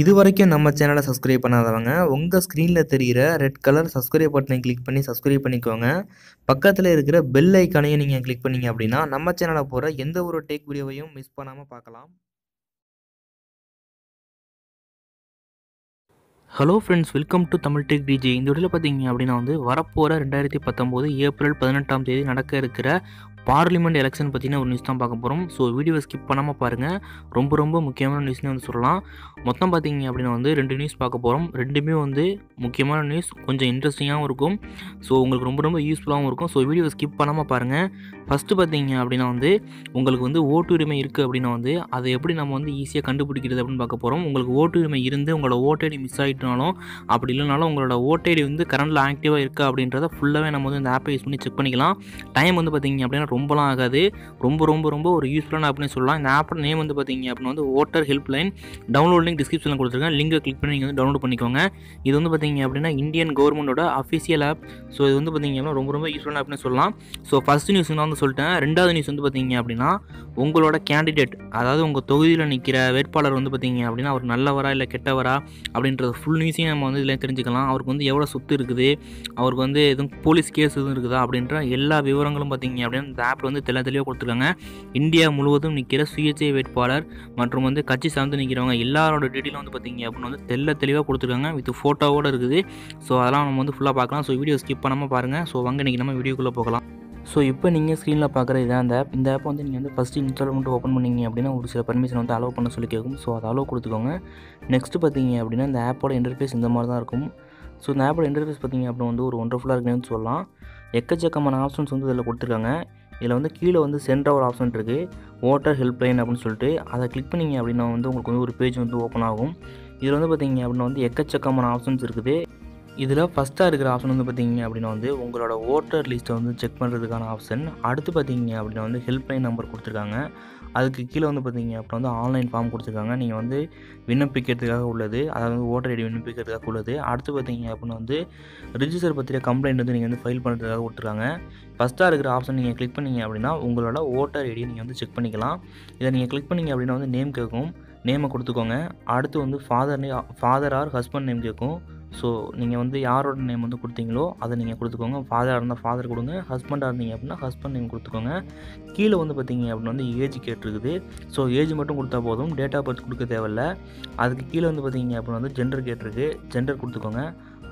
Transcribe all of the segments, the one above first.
இது வரைக்கும் நம்ம சேனலை சப்ஸ்கிரைப் பண்ணாதவங்க உங்கள் ஸ்க்ரீனில் தெரிகிற ரெட் கலர் சப்ஸ்கிரைப் பட்டனை கிளிக் பண்ணி சப்ஸ்கிரைப் பண்ணிக்கோங்க. பக்கத்தில் இருக்கிற பெல் ஐக்கானையும் நீங்கள் கிளிக் பண்ணீங்க அப்படின்னா நம்ம சேனலை போகிற எந்த ஒரு டேக் வீடியோவையும் மிஸ் பண்ணாமல் பார்க்கலாம். Hello friends welcome to Tamil tech DJ இந்த வீடியோவில் பார்த்தீங்க அப்படின்னா வந்து வரப்போகிற ரெண்டாயிரத்தி பத்தொம்போது ஏப்ரல் பதினெட்டாம் தேதி நடக்க இருக்கிற பார்லிமெண்ட் எலெக்ஷன் பற்றின ஒரு நியூஸ் தான் பார்க்க போகிறோம் ஸோ வீடியோவை ஸ்கிப் பண்ணாமல் பாருங்கள் ரொம்ப ரொம்ப முக்கியமான நியூஸ்னு வந்து சொல்லலாம். மொத்தம் பார்த்தீங்க அப்படின்னா வந்து ரெண்டு நியூஸ் பார்க்க போகிறோம் ரெண்டுமே வந்து முக்கியமான நியூஸ் கொஞ்சம் இன்ட்ரெஸ்டிங்காகவும் இருக்கும். ஸோ உங்களுக்கு ரொம்ப ரொம்ப யூஸ்ஃபுல்லாகவும் இருக்கும். ஸோ வீடியோவை ஸ்கிப் பண்ணாமல் பாருங்கள் ஃபஸ்ட்டு பார்த்தீங்க அப்படின்னா வந்து உங்களுக்கு வந்து ஓட்டுரிமை இருக்குது அப்படின்னா வந்து அதை எப்படி நம்ம வந்து ஈஸியாக கண்டுபிடிக்கிறது அப்படின்னு பார்க்க போகிறோம் உங்களுக்கு ஓட்டுரிமை இருந்து உங்களோட ஓட்டேடி மிஸ் ஆகிட்டனாலும் அப்படி இல்லைனாலும் உங்களோட ஓட்டேடி வந்து கரண்டில் ஆக்டிவாக இருக்குது அப்படின்றத ஃபுல்லாகவே நம்ம வந்து இந்த ஆப்பை யூஸ் பண்ணி செக் பண்ணிக்கலாம். டைம் வந்து பார்த்தீங்க அப்படின்னா ரொம்பலாம் ஆகாது. ரொம்ப ரொம்ப ரொம்ப ஒரு யூஸ்ஃபுல்லான ஆப்னு சொல்லலாம். இந்த ஆப்போட நேம் வந்து பார்த்தீங்க அப்படின்னா வந்து voter help line download link டிஸ்கிரிப்ஷனில் கொடுத்துருக்கேன். லிங்கை கிளிக் பண்ணி நீங்கள் வந்து டவுன்லோட் பண்ணிக்கோங்க. இது வந்து பார்த்தீங்க அப்படின்னா இந்தியன் கவர்மெண்ட்டோட அஃபிஷியல் ஆப் ஸோ இது வந்து பார்த்தீங்க அப்படின்னா ரொம்ப ரொம்ப யூஸ்ஃபுல்லான ஆப்னு சொல்லலாம். ஸோ ஃபஸ்ட் நியூஸ் நான் வந்து சொல்லிட்டேன். ரெண்டாவது நியூஸ் வந்து பார்த்தீங்க அப்படின்னா உங்களோட கேண்டிடேட் அதாவது உங்கள் தொகுதியில் நிற்கிற வேட்பாளர் வந்து பார்த்தீங்க அப்படின்னா அவர் நல்லவரா இல்லை கெட்டவரா அப்படின்றது ஃபுல் நியூஸையும் நம்ம வந்து இதில் தெரிஞ்சுக்கலாம். அவருக்கு வந்து எவ்வளோ சொத்து இருக்குது? அவருக்கு வந்து எதுவும் போலீஸ் கேஸ் எதுவும் இருக்குதா? அப்படின்ற எல்லா விவரங்களும் பார்த்தீங்க அப்படின்னா இந்த ஆப்ட் வந்து தெள்ள தெளிவாக கொடுத்துருக்காங்க. இந்தியா முழுவதும் நிற்கிற சுயேட்சை வேட்பாளர் மற்றும் வந்து கட்சி சார்ந்து நிற்கிறவங்க எல்லாரோட டீட்டெயிலும் வந்து பார்த்தீங்க அப்படின்னு வந்து தெல்ல தெளிவாக கொடுத்துருக்காங்க வித் ஃபோட்டோவோடு இருக்குது. ஸோ அதெல்லாம் நம்ம வந்து ஃபுல்லாக பார்க்கலாம் ஸோ வீடியோ ஸ்கிப் பண்ணாமல் பாருங்கள் ஸோ வாங்க இன்றைக்கி நம்ம வீடியோக்குள்ளே போகலாம். ஸோ இப்போ நீங்கள் ஸ்க்ரீனில் பார்க்குற இதான் அந்த ஆப் இந்த ஆப் வந்து நீங்கள் வந்து ஃபஸ்ட்டு இன்ஸ்டால் ஓப்பன் பண்ணிங்க அப்படின்னா ஒரு சில பர்மிஷன் வந்து அலோவ் பண்ண சொல்லி கேட்கும் ஸோ அதை அலோவ் கொடுத்துக்கோங்க. நெக்ஸ்ட்டு பார்த்தீங்க அப்படின்னா இந்த ஆப்போட இன்டர்ஃபேஸ் இந்த மாதிரி தான் இருக்கும். ஸோ இந்த ஆப்போட இன்டர்ஃபேஸ் பார்த்தீங்க அப்படின்னா வந்து ஒரு ஒண்டர்ஃபுல்லாக இருக்குன்னு சொல்லலாம். எக்கச்சக்கமான ஆப்ஷன்ஸ் வந்து இதில் கொடுத்துருக்காங்க. இதில் வந்து கீழே வந்து சென்டர் ஒரு ஆப்ஷன் இருக்குது ஓட்டர் ஹெல்ப்லைன் அப்படின்னு சொல்லிட்டு அதை கிளிக் பண்ணிங்க அப்படின்னா வந்து உங்களுக்கு வந்து ஒரு பேஜ் வந்து ஓப்பன் ஆகும். இதில் வந்து பார்த்தீங்க அப்படின்னா வந்து எக்கச்சக்கமான ஆப்ஷன்ஸ் இருக்குது. இதில் ஃபஸ்ட்டாக இருக்கிற ஆப்ஷன் வந்து பார்த்தீங்க அப்படின்னா வந்து உங்களோட ஓட்டர் லிஸ்ட்டை வந்து செக் பண்ணுறதுக்கான ஆப்ஷன் அடுத்து பார்த்தீங்க அப்படின்னா வந்து ஹெல்ப்லைன் நம்பர் கொடுத்துருக்காங்க. அதுக்கு கீழே வந்து பார்த்தீங்க அப்புறம் வந்து ஆன்லைன் ஃபார்ம் கொடுத்துருக்காங்க. நீங்கள் வந்து விண்ணப்பிக்கிறதுக்காக உள்ளது. அதாவது வந்து ஓட்டர் ஐடி விண்ணப்பிக்கிறதுக்காக உள்ளது. அடுத்து பார்த்தீங்க அப்படின்னா வந்து ரிஜிஸ்டர் பற்றிய கம்ப்ளைண்ட் வந்து நீங்கள் வந்து ஃபைல் பண்ணுறதுக்காக கொடுத்துருக்காங்க. ஃபஸ்ட்டாக இருக்கிற ஆப்ஷன் நீங்கள் கிளிக் பண்ணிங்க அப்படின்னா உங்களோட ஓட்டர் ஐடியை நீங்கள் வந்து செக் பண்ணிக்கலாம். இதை நீங்கள் கிளிக் பண்ணிங்க அப்படின்னா வந்து நேம் கேட்கும். நேமை கொடுத்துக்கோங்க. அடுத்து வந்து father father or husband name கேட்கும். ஸோ நீங்கள் வந்து யாரோட நேம் வந்து கொடுத்தீங்களோ அதை நீங்கள் கொடுத்துக்கோங்க. ஃபாதராக இருந்தால் ஃபாதர் கொடுங்க. ஹஸ்பண்டாக இருந்தீங்க அப்படின்னா ஹஸ்பண்ட் நேம் கொடுத்துக்கோங்க. கீழே வந்து பார்த்தீங்க அப்படின்னா வந்து ஏஜ் கேட்டிருக்குது. ஸோ ஏஜ் மட்டும் கொடுத்தா போதும். டேட் ஆஃப் பர்த் கொடுக்க தேவையில்ல. அதுக்கு கீழே வந்து பார்த்தீங்க அப்படின்னா வந்து ஜெண்டர் கேட்டிருக்கு. ஜெண்டர் கொடுத்துக்கோங்க.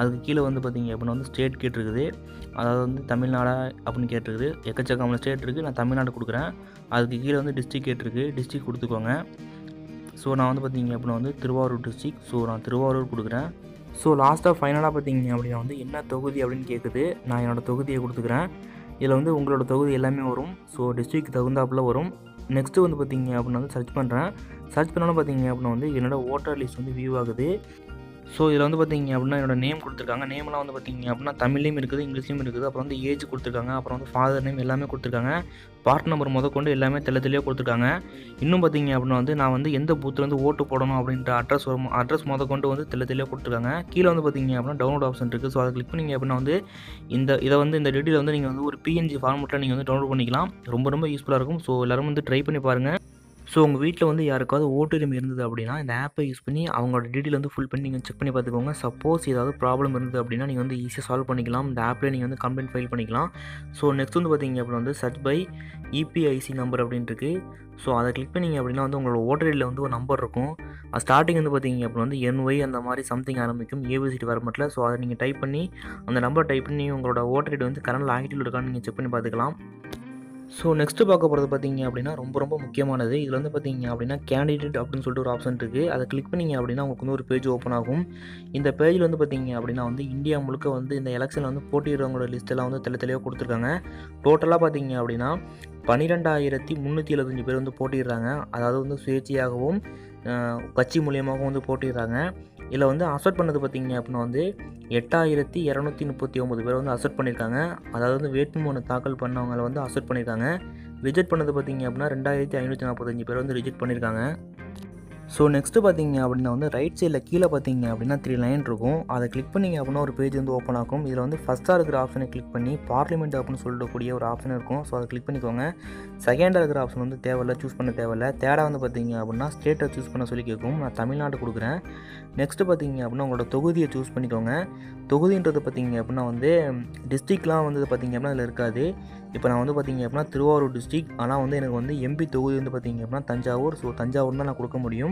அதுக்கு கீழே வந்து பார்த்தீங்க அப்படின்னா வந்து ஸ்டேட் கேட்டிருக்குது. அதாவது வந்து தமிழ்நாடா அப்படின்னு கேட்டிருக்குது. எக்கச்சக்கமான ஸ்டேட் இருக்குது நான் தமிழ்நாடு கொடுக்குறேன். அதுக்கு கீழே வந்து டிஸ்ட்ரிக் கேட்டிருக்கு. டிஸ்ட்ரிக் கொடுத்துக்கோங்க. ஸோ நான் வந்து பார்த்தீங்க அப்படின்னா வந்து திருவாரூர் டிஸ்ட்ரிக் ஸோ நான் திருவாரூர் கொடுக்குறேன். ஸோ லாஸ்ட்டாக ஃபைனலாக பார்த்தீங்க அப்படின்னா வந்து என்ன தொகுதி அப்படின்னு கேட்குது நான் என்னோடய தொகுதியை கொடுத்துக்கிறேன். இதில் வந்து உங்களோட தொகுதி எல்லாமே வரும். ஸோ டிஸ்ட்ரிக் தகுந்தாப்பில் வரும். நெக்ஸ்ட்டு வந்து பார்த்தீங்க அப்படின்னா வந்து சர்ச் பண்ணுறேன் சர்ச் பண்ணாலும் பார்த்திங்க அப்படின்னா வந்து என்னோடய ஓட்டர் லிஸ்ட் வந்து வியூ ஆகுது. ஸோ இதில் வந்து பார்த்தீங்க அப்படின்னா என்னோட நேம் கொடுத்துருக்காங்க. நேம்லாம் வந்து பார்த்தீங்க அப்படின்னா தமிழ்லேயும் இருக்குது இங்கிலீஷ்லையும் இருக்குது. அப்புறம் வந்து ஏஜ் கொடுத்துருக்காங்க. அப்புறம் வந்து ஃபாதர் நேம் எல்லாமே கொடுத்துருக்காங்க. பார்ட் நம்பர் முத கொண்டு எல்லாமே தெள்ள தெளிவாக கொடுத்துருக்காங்க. இன்னும் பார்த்தீங்க அப்படின்னா வந்து நான் வந்து எந்த பூத்தில் வந்து ஓட்டு போடணும் அப்படின்ற அட்ரஸ் வரும். அட்ரஸ் முத கொண்டு வந்து தெள்ள தெளிவாக கொடுத்துருக்காங்க. கீழே வந்து பார்த்தீங்க அப்படின்னா டவுன்லோட் ஆப்ஷன் இருக்குது ஸோ அதை கிளிக் பண்ணிங்க அப்படின்னா வந்து இந்த இதை வந்து இந்த டீட்டெயில் வந்து நீங்கள் வந்து ஒரு பிஎன்ஜி ஃபார்மெட்டில் நீங்கள் வந்து டவுன்லோட் பண்ணிக்கலாம். ரொம்ப ரொம்ப யூஸ்ஃபுல்லாக இருக்கும். ஸோ எல்லோரும் வந்து ட்ரை பண்ணி பாருங்கள் ஸோ உங்கள் வீட்டில் வந்து யாருக்காவது ஓட்டுரிமை இருந்தது அப்படின்னா இந்த ஆப்பை யூஸ் பண்ணி அவங்களோட டீட்டெயில் வந்து ஃபுல் பண்ணி நீங்கள் செக் பண்ணி பார்த்துக்கோங்க. சப்போஸ் ஏதாவது ப்ராப்ளம் இருந்தது அப்படின்னா நீங்கள் வந்து ஈஸியாக சால்வ் பண்ணிக்கலாம். இந்த ஆப்பில் நீங்கள் வந்து கம்ப்ளைண்ட் ஃபைல் பண்ணிக்கலாம். ஸோ நெக்ஸ்ட் வந்து பார்த்தீங்க அப்படின்னா வந்து சர்ச் பை இபிஐசி நம்பர் அப்படின்ட்டு இருக்குது ஸோ அதை கிளிக் பண்ணிங்க அப்படின்னா வந்து உங்களோட ஓட்டர் ஐடியில் வந்து ஒரு நம்பர் இருக்கும். அது ஸ்டார்டிங் வந்து பார்த்தீங்க அப்படின்னா வந்து என்ஒய் அந்த மாதிரி சம்திங் ஆரம்பிக்கும். ஏபிசிடி வரமட்டில் ஸோ அதை நீங்கள் டைப் பண்ணி அந்த நம்பர் டைப் பண்ணி உங்களோட ஓட்டர் ஐடி வந்து கரண்டில் ஆக்டிவ் இருக்கான்னு நீங்கள் செக் பண்ணி பார்த்துக்கலாம். ஸோ நெக்ஸ்ட்டு பார்க்க போகிறது பார்த்தீங்க அப்படின்னா ரொம்ப ரொம்ப முக்கியமானது. இதில் வந்து பார்த்தீங்க அப்படின்னா கேண்டிடேட் அப்படின்னு சொல்லிட்டு ஒரு ஆப்ஷன் இருக்குது அதை கிளிக் பண்ணிங்க அப்படின்னா உங்களுக்கு வந்து ஒரு பேஜ் ஓப்பன் ஆகும். இந்த பேஜில் வந்து பார்த்தீங்க அப்படின்னா வந்து இந்தியா முழுக்க வந்து இந்த எலெக்ஷனில் வந்து போட்டியிடுறவங்களோட லிஸ்ட்டெல்லாம் வந்து தெளி தெளிவாக கொடுத்துருக்காங்க. டோட்டலாக பார்த்தீங்க அப்படின்னா பன்னிரெண்டாயிரத்தி முந்நூற்றி எழுபத்தஞ்சு பேர் வந்து போட்டிடுறாங்க அதாவது வந்து சுயேட்சையாகவும் கட்சி மூலியமாகவும் வந்து போட்டிடுறாங்க இதில் வந்து அசெப்ட் பண்ணது பார்த்தீங்க அப்படின்னா வந்து எட்டாயிரத்தி இரநூத்தி முப்பத்தி ஒம்பது பேர் வந்து அசெப்ட் பண்ணியிருக்காங்க. அதாவது வந்து வேட்புமனு தாக்கல் பண்ணவங்களை வந்து அசெப்ட் பண்ணியிருக்காங்க. ரிஜெக்ட் பண்ணது பார்த்தீங்க அப்படின்னா ரெண்டாயிரத்தி ஐநூற்றி நாற்பத்தஞ்சு பேர் வந்து ரிஜெக்ட் பண்ணியிருக்காங்க. ஸோ நெக்ஸ்ட்டு பார்த்தீங்க அப்படின்னா வந்து ரைட் சைடில் கீழே பார்த்தீங்க அப்படின்னா த்ரீ லைன் இருக்கும். அதை கிளிக் பண்ணிங்க அப்படின்னா ஒரு பேஜ் வந்து ஓப்பன் ஆகும். இதில் வந்து ஃபஸ்ட்டாக இருக்கிற ஆப்ஷனை கிளிக் பண்ணி பார்லிமெண்ட் அப்படின்னு சொல்லக்கூடிய ஒரு ஆப்ஷன் இருக்கும். ஸோ அதை கிளிக் பண்ணிக்கோங்க. செகண்டாக இருக்கிற ஆப்ஷன் வந்து தேவையில்ல சூஸ் பண்ண தேவையில்ல. தேர்டாக வந்து பார்த்தீங்க அப்படின்னா ஸ்டேட்டை சூஸ் பண்ண சொல்லி கேட்கும். நான் தமிழ்நாடு கொடுக்குறேன். நெக்ஸ்ட்டு பார்த்தீங்க அப்படின்னா உங்களோட தொகுதியை சூஸ் பண்ணிக்கோங்க. தொகுதின்றது பார்த்தீங்க அப்படின்னா வந்து டிஸ்ட்ரிக்ட்லாம் வந்து பார்த்தீங்க அப்படின்னா அதில் இருக்காது. இப்போ நான் வந்து பார்த்தீங்க அப்படின்னா திருவாரூர் டிஸ்ட்ரிக் ஆனால் வந்து எனக்கு வந்து எம்பி தொகுதி வந்து பார்த்தீங்க அப்படின்னா தஞ்சாவூர். ஸோ தஞ்சாவூர் தான் நான் கொடுக்க முடியும்.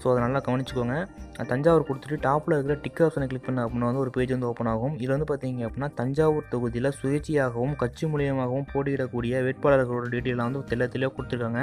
ஸோ அதை நல்லா கவனிச்சுக்கோங்க. தஞ்சாவூர் கொடுத்துட்டு டாப்பில் இருக்கிற டிக் ஆப்ஷனை கிளிக் பண்ண அப்படின்னா வந்து ஒரு பேஜ் வந்து ஓப்பன் ஆகும். இதில் வந்து பார்த்தீங்க அப்படின்னா தஞ்சாவூர் தொகுதியில் சுயேட்சையாகவும் கட்சி மூலியமாகவும் போட்டியிடக்கூடிய வேட்பாளர்களோட டீட்டெயிலாக வந்து தெல்ல தெளிவாக கொடுத்துருக்காங்க.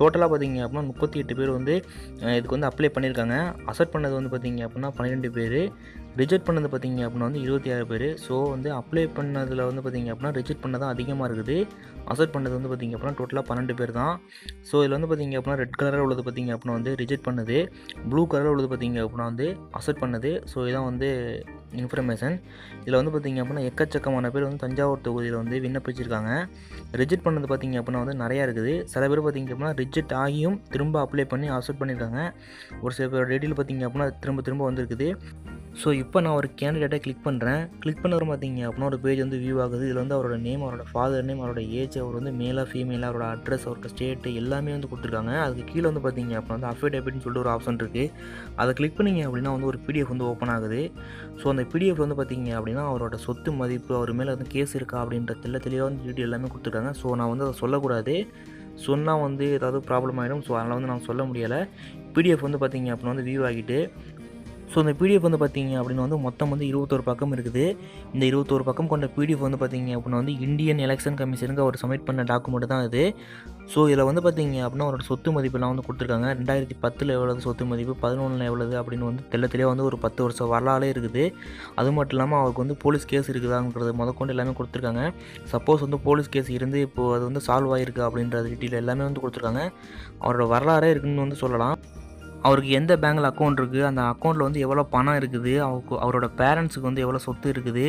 டோட்டலாக பார்த்தீங்க அப்படின்னா முப்பத்தி எட்டு பேர் வந்து இதுக்கு வந்து அப்ளை பண்ணியிருக்காங்க. அசட் பண்ணது வந்து பார்த்தீங்க அப்படின்னா பன்னிரெண்டு பேர். ரிஜெக்ட் பண்ணது பார்த்தீங்க அப்படின்னா வந்து இருபத்தி ஆறு பேர். ஸோ வந்து அப்ளை பண்ணதில் வந்து பார்த்தீங்க அப்படின்னா ரிஜெக்ட் பண்ணது அதிகமாக இருக்குது. அசெப்ட் பண்ணது வந்து பார்த்தீங்க அப்படின்னா டோட்டலாக பன்னெண்டு பேர் தான். ஸோ இதில் வந்து பார்த்தீங்க அப்படின்னா ரெட் கலராக உள்ளது பார்த்தீங்க அப்படின்னா வந்து ரிஜெக்ட் பண்ணுது. ப்ளூ கலரில் உள்ளது பார்த்தீங்க அப்படின்னா வந்து அசெப்ட் பண்ணுது. ஸோ இதான் வந்து இன்ஃபர்மேஷன் இதில் வந்து பார்த்திங்க அப்படின்னா எக்கச்சக்கமான பேர் வந்து தஞ்சாவூர் தொகுதியில் வந்து விண்ணப்பிச்சிருக்காங்க. ரிஜெக்ட் பண்ணது பார்த்தீங்க அப்படின்னா வந்து நிறையா இருக்குது. சில பேர் பார்த்தீங்க அப்படின்னா ரிஜெக்ட் ஆகியும் திரும்ப அப்ளை பண்ணி அசெப்ட் பண்ணியிருக்காங்க ஒரு சில பேர் டீட்டெயில் பார்த்தீங்க அப்படின்னா திரும்ப திரும்ப வந்திருக்குது. ஸோ இப்போ நான் ஒரு கேண்டிடேட்டை கிளிக் பண்ணுறேன் கிளிக் பண்ணுற பார்த்தீங்க அப்படின்னா ஒரு பேஜ் வந்து வியூ ஆகுது. இதில் வந்து அவரோட நேம் அவரோட ஃபாதர் நேம் அவரோட ஏஜ் அவர் வந்து மேலாக ஃபீமேலாக அவரோட அட்ரஸ் அவரோட ஸ்டேட்டு எல்லாமே வந்து கொடுத்துருக்காங்க. அதுக்கு கீழே வந்து பார்த்தீங்க அப்படின்னா வந்து அஃபிடேபிட்னு சொல்லிட்டு ஒரு ஆப்ஷன் இருக்குது அதை கிளிக் பண்ணீங்க அப்படின்னா வந்து ஒரு பிடிஎஃப் வந்து ஓப்பன் ஆகுது. ஸோ அந்த பிடிஎஃப் வந்து பார்த்தீங்க அப்படின்னா அவரோட சொத்து மதிப்பு அவர் மேலே வந்து கேஸ் இருக்கா அப்படின்ற தெல்ல தெளிவாக வந்து டீட்டெயில் எல்லாமே கொடுத்துருக்காங்க. ஸோ நான் வந்து அதை சொல்லக்கூடாது. சொன்னால் வந்து ஏதாவது ப்ராப்ளம் ஆகிடும் ஸோ அதனால் வந்து நான் சொல்ல முடியலை. பிடிஎஃப் வந்து பார்த்தீங்க அப்படின்னா வந்து வியூ ஆகிட்டு ஸோ இந்த பிடிஎஃப் வந்து பார்த்தீங்க அப்படின்னு வந்து மொத்தம் வந்து இருபத்தோரு பக்கம் இருக்குது. இந்த இருபத்தோரு பக்கம் கொண்ட பிடிஎஃப் வந்து பார்த்தீங்க அப்படின்னா வந்து இந்தியன் எலெக்ஷன் கமிஷனுக்கு அவர் சப்மிட் பண்ண டாக்குமெண்ட் தான் இது ஸோ இதில் வந்து பார்த்தீங்க அப்படின்னா அவரோட சொத்து மதிப்பெல்லாம் வந்து கொடுத்துருக்காங்க. ரெண்டாயிரத்தி பத்தில் எவ்வளவு சொத்து மதிப்பு பதினொன்றில் எவ்வளவு அப்படின்னு வந்து தெல்ல தெளிவாக வந்து ஒரு பத்து வருஷம் வரலாறே இருக்குது. அது மட்டும் இல்லாமல் அவருக்கு வந்து போலீஸ் கேஸ் இருக்குதாங்கிறது முதற்கொண்டு எல்லாமே கொடுத்துருக்காங்க. சப்போஸ் வந்து போலீஸ் கேஸ் இருந்து இப்போது அது வந்து சால்வ் ஆகிருக்கு அப்படின்ற டீட்டெயில் எல்லாமே வந்து கொடுத்துருக்காங்க. அவரோட வரலாறே இருக்குன்னு வந்து சொல்லலாம். அவருக்கு எந்த பேங்கில் அக்கௌண்ட் இருக்குது அந்த அக்கௌண்ட்டில் வந்து எவ்வளோ பணம் இருக்குது அவருக்கு அவரோட பேரண்ட்ஸுக்கு வந்து எவ்வளோ சொத்து இருக்குது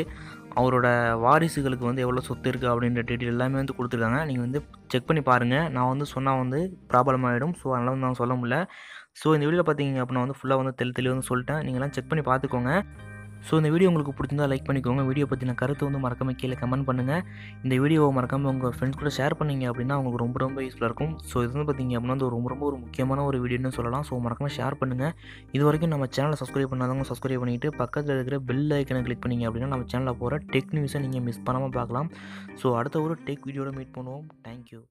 அவரோட வாரிசுகளுக்கு வந்து எவ்வளோ சொத்து இருக்குது அப்படின்ற டீட்டெயில் எல்லாமே வந்து கொடுத்துருக்காங்க. நீங்கள் வந்து செக் பண்ணி பாருங்கள் நான் வந்து சொன்னால் வந்து ப்ராப்ளம் ஆகிடும் ஸோ அதனால் வந்து நான் சொல்ல முடியல. ஸோ இந்த வீடியோவில் பார்த்தீங்க அப்படின்னா வந்து ஃபுல்லாக வந்து தெளி தெளிவாக வந்து சொல்லிட்டேன். நீங்களாம் செக் பண்ணி பார்த்துக்கோங்க ஸோ இந்த வீடியோ உங்களுக்கு பிடிச்சிருந்தா லைக் பண்ணிக்கோங்க. வீடியோ பற்றின கருத்து வந்து மறக்காம கீழே கமெண்ட் பண்ணுங்கள் இந்த வீடியோவை மறக்காமல் உங்கள் ஃப்ரெண்ட்ஸ் கூட ஷேர் பண்ணிங்க அப்படின்னா உங்களுக்கு ரொம்ப ரொம்ப யூஸ்ஃபுல்லாக இருக்கும். ஸோ இது வந்து பார்த்தீங்க அப்படின்னா வந்து ரொம்ப ரொம்ப ஒரு முக்கியமான ஒரு வீடியோன்னு சொல்லலாம். ஸோ மறக்காமல் ஷேர் பண்ணுங்கள் இது வரைக்கும் நம்ம சேனலை சப்ஸ்கிரைப் பண்ணாதவங்க சப்ஸ்கிரைப் பண்ணிவிட்டு பக்கத்தில் இருக்கிற பெல் ஐக்கனை கிளிக் பண்ணீங்க அப்படின்னா நம்ம சேனலில் போகிற டெக் நியூஸை நீங்கள் மிஸ் பண்ணாமல் பார்க்கலாம். ஸோ அடுத்த ஒரு டெக் வீடியோவில் மீட் பண்ணுவோம். தேங்க்யூ